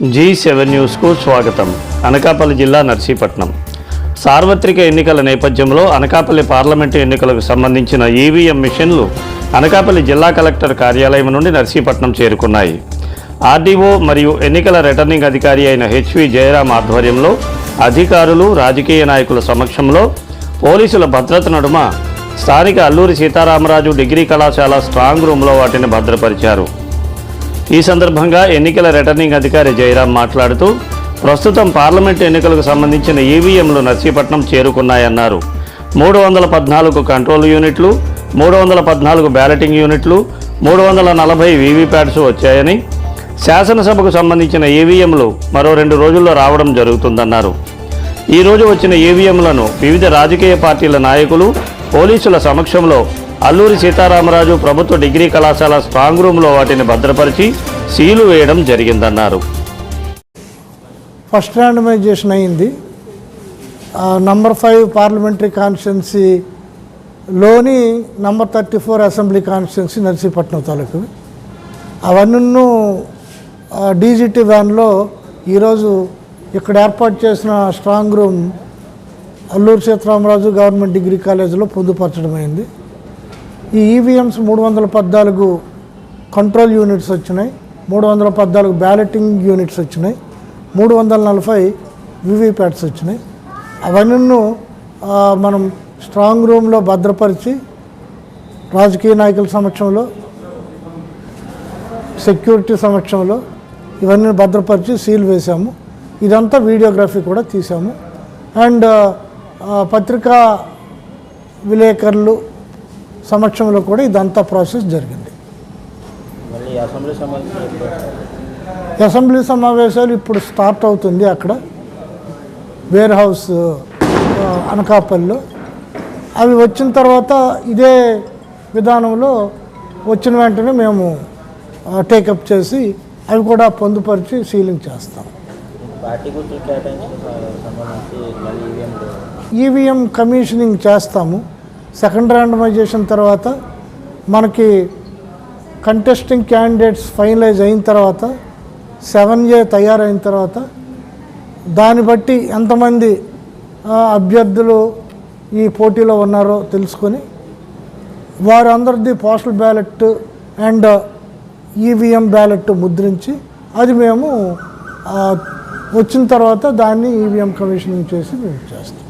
G seven న్యూస్కు స్వాగతం. అనకాపల్లి జిల్లా నర్సీపట్నం. సార్వత్రిక ఎన్నికల నేపథ్యంలో అనకాపల్లి పార్లమెంటు ఎన్నికలకు సంబంధించిన ఈవీఎం మిషన్లు అనకాపల్లి జిల్లా కలెక్టర్ కార్యాలయం నుండి నర్సీపట్నం చేరుకున్నాయి. ఆర్డీఓ మరియు ఎన్నికల రిటర్నింగ్ అధికారి అయిన హెచ్వి జయరాం ఆధ్వర్యంలో అధికారులు రాజకీయ నాయకుల సమక్షంలో పోలీసుల భద్రత నడుమ స్థానిక అల్లూరి సీతారామరాజు డిగ్రీ కళాశాల స్ట్రాంగ్ రూమ్లో వాటిని భద్రపరిచారు. ఈ సందర్భంగా ఎన్నికల రిటర్నింగ్ అధికారి జయరాం మాట్లాడుతూ ప్రస్తుతం పార్లమెంట్ ఎన్నికలకు సంబంధించిన ఈవీఎంలు నర్సీపట్నం చేరుకున్నాయన్నారు. మూడు వందల పద్నాలుగు కంట్రోల్ యూనిట్లు మూడు వందల పద్నాలుగు బ్యాలెటింగ్ యూనిట్లు మూడు వందల నలభై వీవీప్యాట్స్ వచ్చాయని శాసనసభకు సంబంధించిన ఈవీఎంలు మరో రెండు రోజుల్లో రావడం జరుగుతుందన్నారు. ఈ రోజు వచ్చిన ఈవీఎంలను వివిధ రాజకీయ పార్టీల నాయకులు పోలీసుల సమక్షంలో అల్లూరి సీతారామరాజు ప్రభుత్వ డిగ్రీ కళాశాల స్ట్రాంగ్ రూమ్లో వాటిని భద్రపరిచి సీలు వేయడం జరిగిందన్నారు. ఫస్ట్ ర్యాండమైజేషన్ అయింది. Number five parliamentary కాన్స్టిట్యున్సీలోని number thirty four assembly constituency Narsipatnam తాలూకు. అవన్నీ డీజీటీ వ్యాన్లో ఈరోజు ఇక్కడ ఏర్పాటు చేసిన strong room Alluri Sitaramaraju government degree కాలేజీలో పొందుపరచడం అయింది ఈ ఈవీఎంస్ మూడు వందల పద్నాలుగు కంట్రోల్ యూనిట్స్ వచ్చినాయి. మూడు వందల పద్నాలుగు బ్యాలెటింగ్ యూనిట్స్ వచ్చినాయి. మూడు వందల నలభై వివిప్యాట్స్ వచ్చినాయి. అవన్నీ మనం స్ట్రాంగ్ రూమ్లో భద్రపరిచి రాజకీయ నాయకుల సమక్షంలో సెక్యూరిటీ సమక్షంలో ఇవన్నీ భద్రపరిచి సీల్ వేసాము ఇదంతా వీడియోగ్రఫీ కూడా తీసాము అండ్ పత్రికా విలేకరులు సమక్షంలో కూడా ఇదంతా ప్రాసెస్ జరిగింది. అసెంబ్లీ సమావేశాలు ఇప్పుడు స్టార్ట్ అవుతుంది అక్కడ. వేర్ హౌస్ అనకాపల్లిలో. అవి వచ్చిన తర్వాత ఇదే విధానంలో వచ్చిన వెంటనే మేము టేకప్ చేసి అవి కూడా పొందుపరిచి సీలింగ్ చేస్తాం. ఈవీఎం కమిషనింగ్ చేస్తాము. సెకండ్ ర్యాండమైజేషన్ తర్వాత మనకి కంటెస్టింగ్ క్యాండిడేట్స్ ఫైనలైజ్ అయిన తర్వాత సెవెన్ ఏ తయారైన తర్వాత దాన్ని బట్టి ఎంతమంది అభ్యర్థులు ఈ పోటీలో ఉన్నారో తెలుసుకొని వారందరిది postal ballot and EVM ballot ముద్రించి అది మేము వచ్చిన తర్వాత దాన్ని ఈవీఎం కమిషనింగ్ చేసి మేము చేస్తాం.